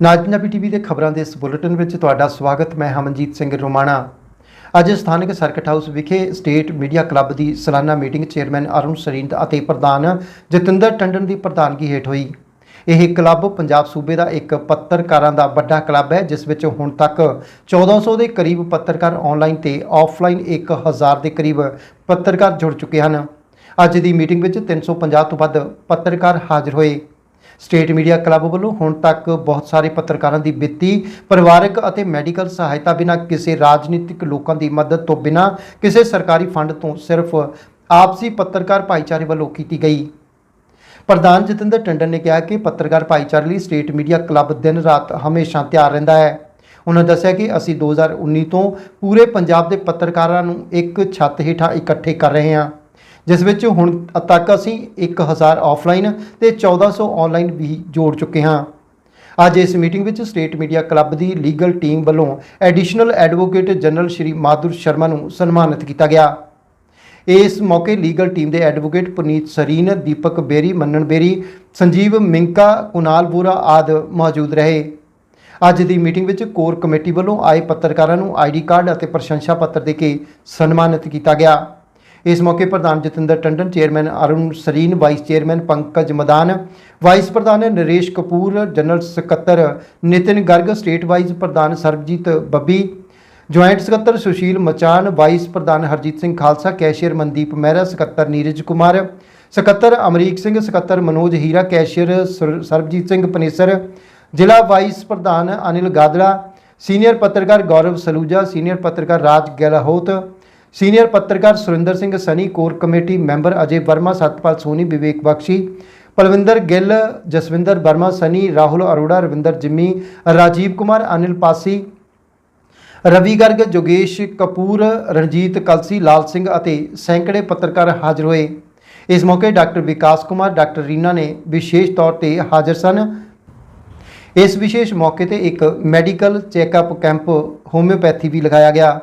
ਨਾਜ Punjabi TV ਦੇ ਖਬਰਾਂ ਦੇ ਇਸ ਬੁਲੇਟਿਨ ਵਿੱਚ ਤੁਹਾਡਾ ਸਵਾਗਤ, ਮੈਂ ਹਮਨਜੀਤ ਸਿੰਘ ਰੋਮਾਣਾ। ਅੱਜ ਸਥਾਨਕ ਸਰਕਟ ਹਾਊਸ ਵਿਖੇ ਸਟੇਟ ਮੀਡੀਆ ਕਲੱਬ ਦੀ ਸਾਲਾਨਾ ਮੀਟਿੰਗ ਚੇਅਰਮੈਨ ਅਰੁਣ ਸਰੀਨ ਅਤੇ ਪ੍ਰਧਾਨ ਜਤਿੰਦਰ ਟੰਡਨ ਦੀ ਪ੍ਰਧਾਨਗੀ ਹੇਠ ਹੋਈ। ਇਹ ਕਲੱਬ ਪੰਜਾਬ ਸੂਬੇ ਦਾ ਇੱਕ ਪੱਤਰਕਾਰਾਂ ਦਾ ਵੱਡਾ ਕਲੱਬ ਹੈ, ਜਿਸ ਵਿੱਚ ਹੁਣ ਤੱਕ 1400 ਦੇ ਕਰੀਬ ਪੱਤਰਕਾਰ ਆਨਲਾਈਨ ਤੇ ਆਫਲਾਈਨ 1000 ਦੇ ਕਰੀਬ ਪੱਤਰਕਾਰ ਜੁੜ ਚੁੱਕੇ ਹਨ। ਅੱਜ ਦੀ ਮੀਟਿੰਗ ਵਿੱਚ 350 ਤੋਂ ਵੱਧ ਪੱਤਰਕਾਰ ਹਾਜ਼ਰ ਹੋਏ। ਸਟੇਟ ਮੀਡੀਆ ਕਲੱਬ ਵੱਲੋਂ ਹੁਣ ਤੱਕ ਬਹੁਤ ਸਾਰੇ ਪੱਤਰਕਾਰਾਂ ਦੀ ਵਿੱਤੀ, ਪਰਿਵਾਰਕ ਅਤੇ ਮੈਡੀਕਲ ਸਹਾਇਤਾ ਬਿਨਾਂ ਕਿਸੇ ਰਾਜਨੀਤਿਕ ਲੋਕਾਂ ਦੀ ਮਦਦ ਤੋਂ ਬਿਨਾਂ ਕਿਸੇ ਸਰਕਾਰੀ ਫੰਡ ਤੋਂ ਸਿਰਫ ਆਪਸੀ ਪੱਤਰਕਾਰ ਭਾਈਚਾਰੇ ਵੱਲੋਂ ਕੀਤੀ ਗਈ। ਪ੍ਰਧਾਨ ਜਤਿੰਦਰ ਟੰਡਨ ਨੇ ਕਿਹਾ ਕਿ ਪੱਤਰਕਾਰ ਭਾਈਚਾਰੇ ਲਈ ਸਟੇਟ ਮੀਡੀਆ ਕਲੱਬ ਦਿਨ ਰਾਤ ਹਮੇਸ਼ਾ ਤਿਆਰ ਰਹਿੰਦਾ ਹੈ। ਉਹਨਾਂ ਦੱਸਿਆ ਕਿ ਅਸੀਂ 2019 ਤੋਂ ਪੂਰੇ ਪੰਜਾਬ ਦੇ ਪੱਤਰਕਾਰਾਂ ਨੂੰ ਇੱਕ ਛੱਤ ਹੇਠਾਂ ਇਕੱਠੇ ਕਰ ਰਹੇ ਹਾਂ। ਜਿਸ ਵਿੱਚ ਹੁਣ ਤੱਕ ਅਸੀਂ 1000 ਆਫਲਾਈਨ ਤੇ 1400 ਆਨਲਾਈਨ ਵੀ ਜੋੜ ਚੁੱਕੇ ਹਾਂ। ਅੱਜ ਇਸ ਮੀਟਿੰਗ ਵਿੱਚ ਸਟੇਟ ਮੀਡੀਆ ਕਲੱਬ ਦੀ ਲੀਗਲ ਟੀਮ ਵੱਲੋਂ additional advocate general Shri Madhur Sharma ਨੂੰ ਸਨਮਾਨਿਤ ਕੀਤਾ ਗਿਆ। ਇਸ ਮੌਕੇ ਲੀਗਲ ਟੀਮ ਦੇ ਐਡਵੋਕੇਟ ਪੁਨੀਤ ਸਰੀਨ, ਦੀਪਕ ਬੇਰੀ, ਮੰਨਣ ਬੇਰੀ, ਸੰਜੀਵ ਮਿੰਕਾ, ਕੁਨਾਲ ਬੋਰਾ ਆਦ ਮੌਜੂਦ ਰਹੇ। ਅੱਜ ਦੀ ਮੀਟਿੰਗ ਵਿੱਚ ਕੋਰ ਕਮੇਟੀ ਵੱਲੋਂ ਆਏ ਪੱਤਰਕਾਰਾਂ ਨੂੰ ਆਈਡੀ ਕਾਰਡ ਅਤੇ ਪ੍ਰਸ਼ੰਸਾ ਪੱਤਰ ਦੇ ਕੇ ਸਨਮਾਨਿਤ ਕੀਤਾ ਗਿਆ। ਇਸ ਮੌਕੇ ਪ੍ਰਧਾਨ Jatinder Tandon chairman Arun Sareen vice chairman Pankaj Madan vice ਪ੍ਰਧਾਨ ਨਰੇਸ਼ ਕਪੂਰ ਜਨਰਲ ਸਕੱਤਰ ਨਿਤਿਨ ਗਰਗ ਸਟੇਟ ਵਾਈਸ ਪ੍ਰਧਾਨ ਸਰਬਜੀਤ ਬੱਬੀ ਜੁਆਇੰਟ ਸਕੱਤਰ ਸੁਸ਼ੀਲ ਮਚਾਨ ਵਾਈਸ ਪ੍ਰਧਾਨ ਹਰਜੀਤ ਸਿੰਘ ਖਾਲਸਾ ਕੈਸ਼ੀਅਰ ਮਨਦੀਪ ਮਹਿਰਾ ਸਕੱਤਰ ਨੀਰਜ ਕੁਮਾਰ ਸਕੱਤਰ ਅਮਰੀਕ ਸਿੰਘ ਸਕੱਤਰ ਮਨੋਜ ਹੀਰਾ ਕੈਸ਼ੀਅਰ ਸਰ- ਸਰਬਜੀਤ ਸਿੰਘ ਪਨੇਸਰ ਜ਼ਿਲ੍ਹਾ ਵਾਈਸ ਪ੍ਰਧਾਨ ਅਨਿਲ ਗਾਦੜਾ ਸੀਨੀਅਰ ਪੱਤਰਕਾਰ ਗੌਰਵ ਸਲੂਜਾ ਸੀਨੀਅਰ ਪੱਤਰਕਾਰ ਰਾਜ ਗਹਿਲਾਹੋਤ ਸੀਨੀਅਰ ਪੱਤਰਕਾਰ Surinder Singh Sunny, core committee member Ajay Verma, Satpal Soni, Vivek Bakshi, Palwinder Gill, Jaswinder Verma, Sunny, Rahul Arora, Ravinder Jimmy, Rajeev Kumar, Anil Passi, Ravi Garg, ਜੋਗੇਸ਼ Kapoor, Ranjit Kalsi, Lal Singh ਅਤੇ ਸੈਂਕੜੇ ਪੱਤਰਕਾਰ ਹਾਜ਼ਰ ਹੋਏ। ਇਸ ਮੌਕੇ ਡਾਕਟਰ ਵਿਕਾਸ ਕੁਮਾਰ, ਡਾਕਟਰ ਰੀਨਾ ਨੇ ਵਿਸ਼ੇਸ਼ ਤੌਰ ਤੇ ਹਾਜ਼ਰ ਸਨ। ਇਸ ਵਿਸ਼ੇਸ਼ ਮੌਕੇ ਤੇ ਇੱਕ ਮੈਡੀਕਲ ਚੈੱਕਅਪ ਕੈਂਪ ਹੋਮਿਓਪੈਥੀ ਵੀ ਲਗਾਇਆ ਗਿਆ।